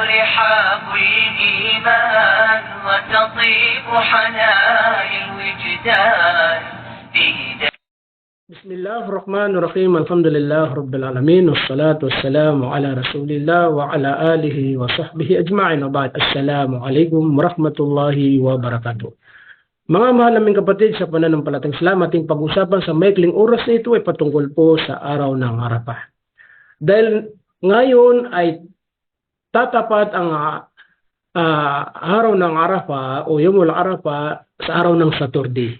رحاب الإيمان وتطيب حنايا الوجدان. بسم الله الرحمن الرحيم. الحمد لله رب العالمين. والصلاة والسلام على رسول الله وعلى آله وصحبه أجمعين. وبعد السلام عليكم ورحمة الله وبركاته. Mga mahal naming kapatid sa pananampalatang Islam, ating pag-usapan sa maikling oras na ito ay patungkol po sa araw ng Arafah. Dahil ngayon ay tatapat ang ah, araw ng Arafah o Yomul Arafah sa araw ng Saturday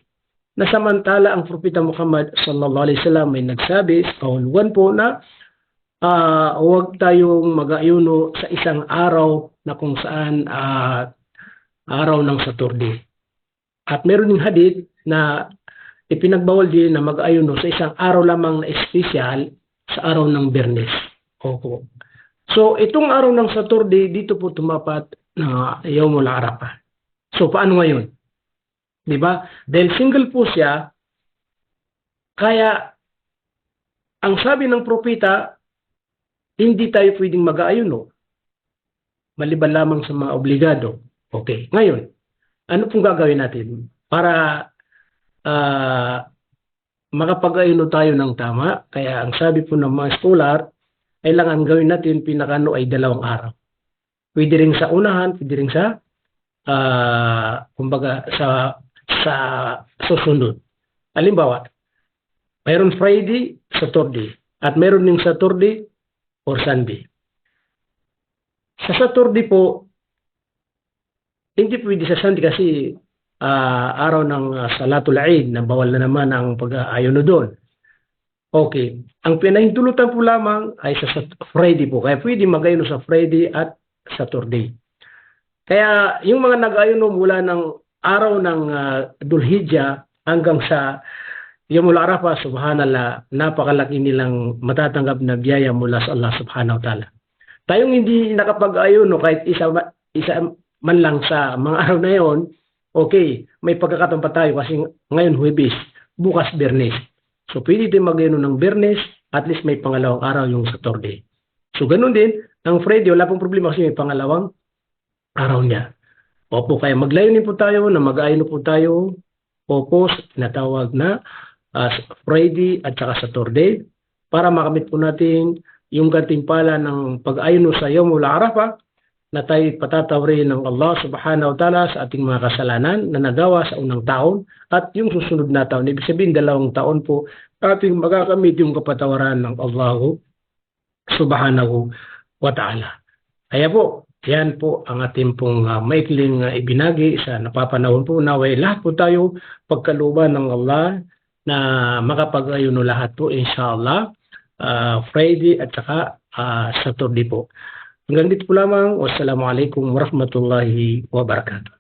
na samantala ang Propeta Muhammad sallallahu alaihi wasallam ay nagsabi sa kahulugan po na ah, huwag tayong mag-ayuno sa isang araw na kung saan ah, araw ng Saturday. At meron ding hadith na ipinagbawal din na mag-ayuno sa isang araw lamang na espesyal sa araw ng Bernes. Opo. So, itong araw ng Saturday, dito po tumapat na Yawmul Arafah. So, paano ngayon? Di ba? Dahil single po siya, kaya ang sabi ng propeta, hindi tayo pwedeng mag-aayuno. Maliban lamang sa mga obligado. Okay. Ngayon, ano pong gagawin natin para ah, makapag-ayuno tayo ng tama? Kaya ang sabi po ng mga scholar, kailangan gawin natin pinakano ay dalawang araw. Pwede rin sa unahan, pwede rin sa ah, kumbaga sa sa susunod. Halimbawa, mayroon Friday, Saturday, at mayroon din Saturday or Sunday. Sa Saturday po, hindi pwede sa Sunday kasi ah, araw ng ah, Salatul Eid na bawal na naman ang pag-aayono doon. Okay. Ang pinahintulutan po lamang ay sa Friday po. Kaya pwede mag-ayuno sa Friday at Saturday. Kaya yung mga nag-ayuno mula ng araw ng uh, Dulhijjah hanggang sa Yomul Arafah, subhanallah, napakalaki nilang matatanggap na biyaya mula sa Allah subhanahu wa ta'ala. Tayong hindi nakapag-ayuno kahit isa, isa man lang sa mga araw na yon, okay, may pagkakataon pa tayo kasi ngayon Huwebes, bukas Bernes. So pwede din mag ng Bernes, at least may pangalawang araw yung Saturday. So ganun din, ang Friday, wala pong problema kasi may pangalawang araw niya. Opo, kaya maglayunin po tayo na mag-ayuno po tayo. Opo, natawag na as Friday at saka Saturday para makamit po natin yung gantimpala ng pag-ayuno sa Yomul Arafah na tayo patatawrin ng Allah subhanahu wa ta'ala sa ating mga kasalanan na nagawa sa unang taon at yung susunod na taon. Ibig sabihin, dalawang taon po ating magakamit yung kapatawaran ng Allah subhanahu wa ta'ala. Kaya po, yan po ang ating pong uh, maikling uh, ibinagi sa napapanahon po na way lahat po tayo pagkaluban ng Allah na makapag-ayuno lahat po inshallah uh, Friday at saka uh, Saturday po. Hanggang dito po lamang. Wassalamualaikum warahmatullahi wabarakatuh.